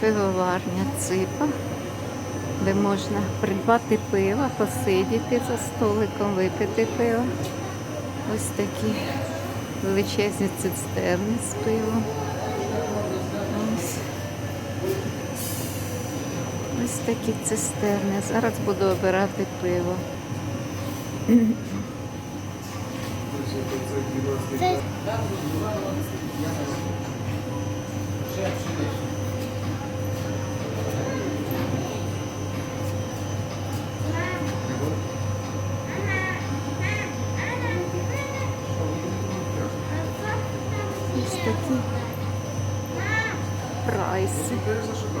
Пивоварня ципа, де можна придбати пиво, посидіти за столиком, випити пиво. Ось такі величезні цистерни з пивом. Ось. Ось такі цистерни. Зараз буду обирати пиво. Ось прайси.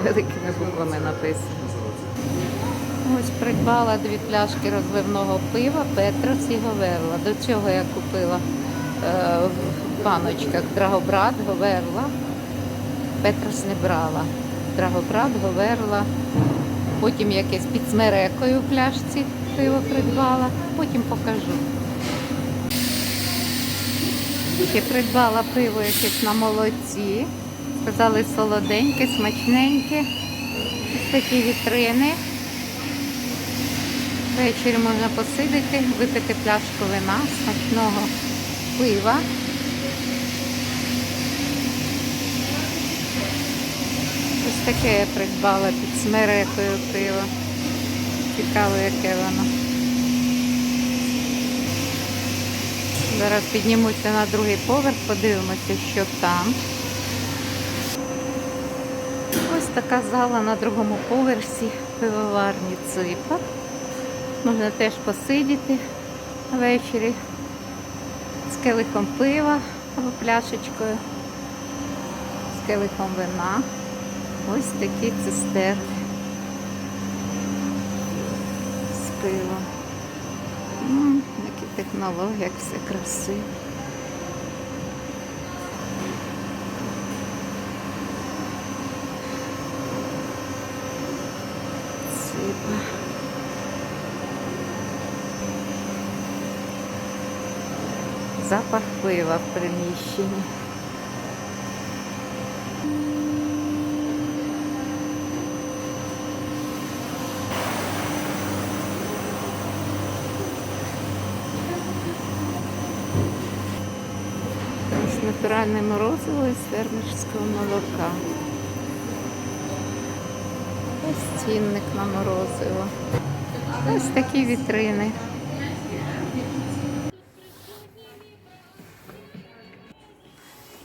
Великими буквами написано. Ось придбала дві пляшки розливного пива Петрос і Говерла. До цього я купила е, в баночках Драгобрат, Говерла. Петрос не брала. Драгобрат, Говерла. Потім якесь під смерекою в пляшці пиво придбала. Потім покажу. Ще придбала пиво якесь на молоці. Сказали солоденьке, смачненьке. Ось такі вітрини. Ввечері можна посидити, випити пляшку вина, смачного пива. Ось таке я придбала під смерекою пиво. Цікаво, яке воно. Зараз піднімуся на другий поверх, подивимося, що там. Ось така зала на другому поверсі пивоварні ципа. Можна теж посидіти ввечері з келихом пива або пляшечкою, з келихом вина. Ось такі цистерни з пивом. М, Які технології, як все красиво. Ципа. Запах пива в приміщенні. Натуральне морозиво із фермерського молока. Ось цінник на морозиво. Ось такі вітрини.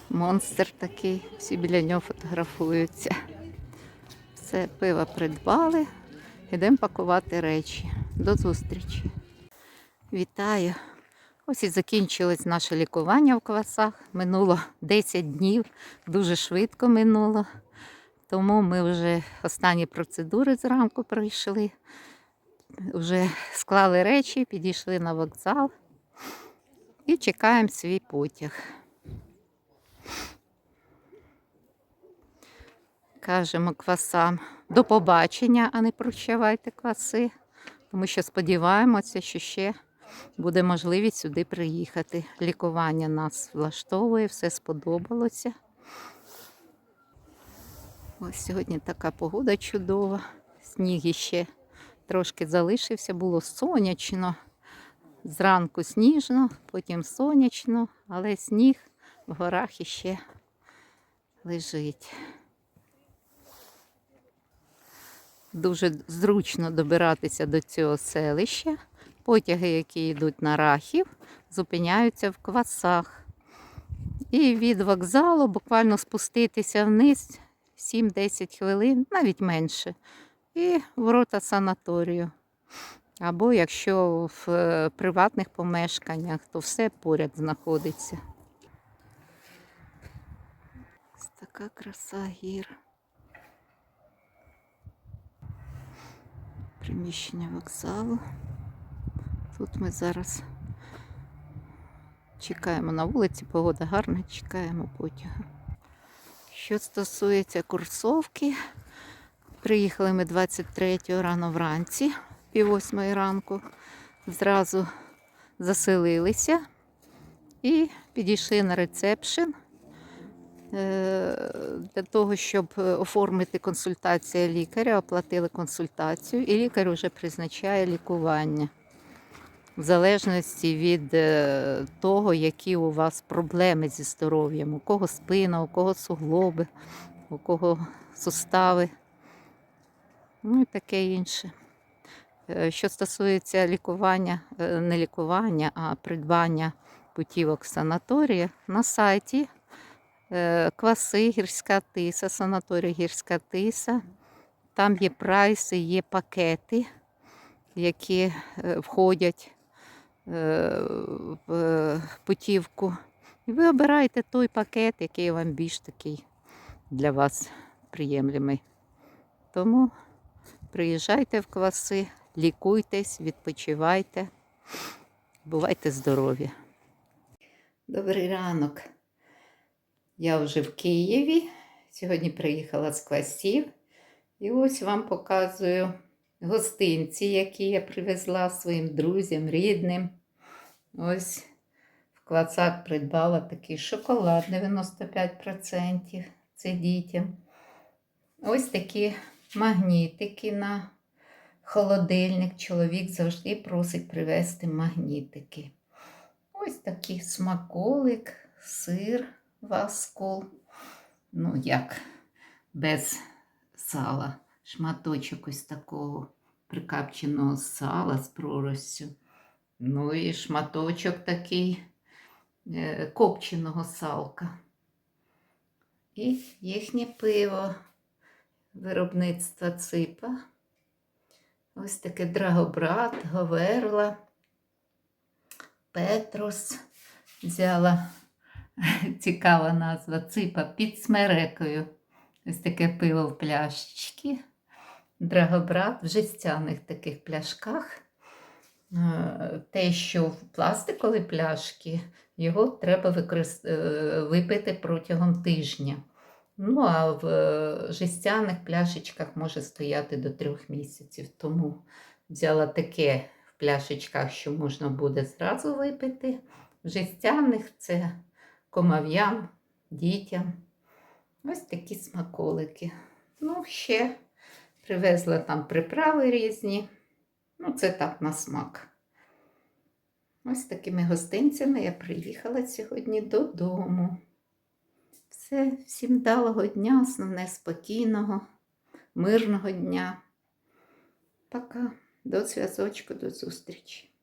Монстр такий, всі біля нього фотографуються. Все, пиво придбали. Йдемо пакувати речі. До зустрічі. Вітаю! Ось і закінчилось наше лікування в квасах. Минуло 10 днів, дуже швидко минуло. Тому ми вже останні процедури зранку пройшли. Вже склали речі, підійшли на вокзал і чекаємо свій потяг. Кажемо квасам до побачення, а не прощавайте кваси, тому що сподіваємося, що ще буде можливість сюди приїхати. Лікування нас влаштовує, все сподобалося. Ось сьогодні така погода чудова. Сніг іще трошки залишився, було сонячно. Зранку сніжно, потім сонячно, але сніг в горах іще лежить. Дуже зручно добиратися до цього селища. Потяги, які йдуть на рахів, зупиняються в квасах. І від вокзалу буквально спуститися вниз 7-10 хвилин, навіть менше. І ворота санаторію. Або якщо в е, приватних помешканнях, то все поряд знаходиться. Ось така краса гір. Приміщення вокзалу. Тут ми зараз чекаємо на вулиці, погода гарна, чекаємо потяга. Що стосується курсовки, приїхали ми 23 рано вранці, пів восьмої ранку. Зразу заселилися і підійшли на рецепшн. е, для того, щоб оформити консультацію лікаря, оплатили консультацію, і лікар вже призначає лікування. В залежності від е, того, які у вас проблеми зі здоров'ям, у кого спина, у кого суглоби, у кого сустави, ну і таке інше. Е, Що стосується лікування, е, не лікування, а придбання путівок в санаторії, на сайті Кваси, Гірська Тиса, санаторій Гірська Тиса. Там є прайси, є пакети, які входять путівку. І ви обираєте той пакет, який вам більш такий для вас приємлемий. Тому приїжджайте в кваси, лікуйтесь, відпочивайте, бувайте здорові. Добрий ранок. Я вже в Києві. Сьогодні приїхала з квасів. І ось вам показую гостинці, які я привезла своїм друзям, рідним. Ось в квацах придбала такий шоколад 95%. Це дітям. Ось такі магнітики на холодильник. Чоловік завжди просить привезти магнітики. Ось такий смаколик, сир васкол. Ну, як без сала. Шматочок ось такого прикапченого сала з проростю. Ну і шматочок такий е, копченого салка. І їхнє пиво виробництва ципа. Ось таке драгобрат, говерла, Петрус. Взяла цікава назва ципа під смерекою. Ось таке пиво в пляшечці. Драгобрат в жестяних таких пляшках. Е, Те, що в пластиковій пляшці, його треба е, випити протягом тижня. Ну, а в е, жестяних пляшечках може стояти до трьох місяців. Тому взяла таке в пляшечках, що можна буде зразу випити. В жестяних це комав'ям, дітям. Ось такі смаколики. Ну, ще привезла там приправи різні. Ну, це так на смак. Ось такими гостинцями я приїхала сьогодні додому. Все, всім далого дня, основне спокійного, мирного дня. Пока, до зв'язочку, до зустрічі.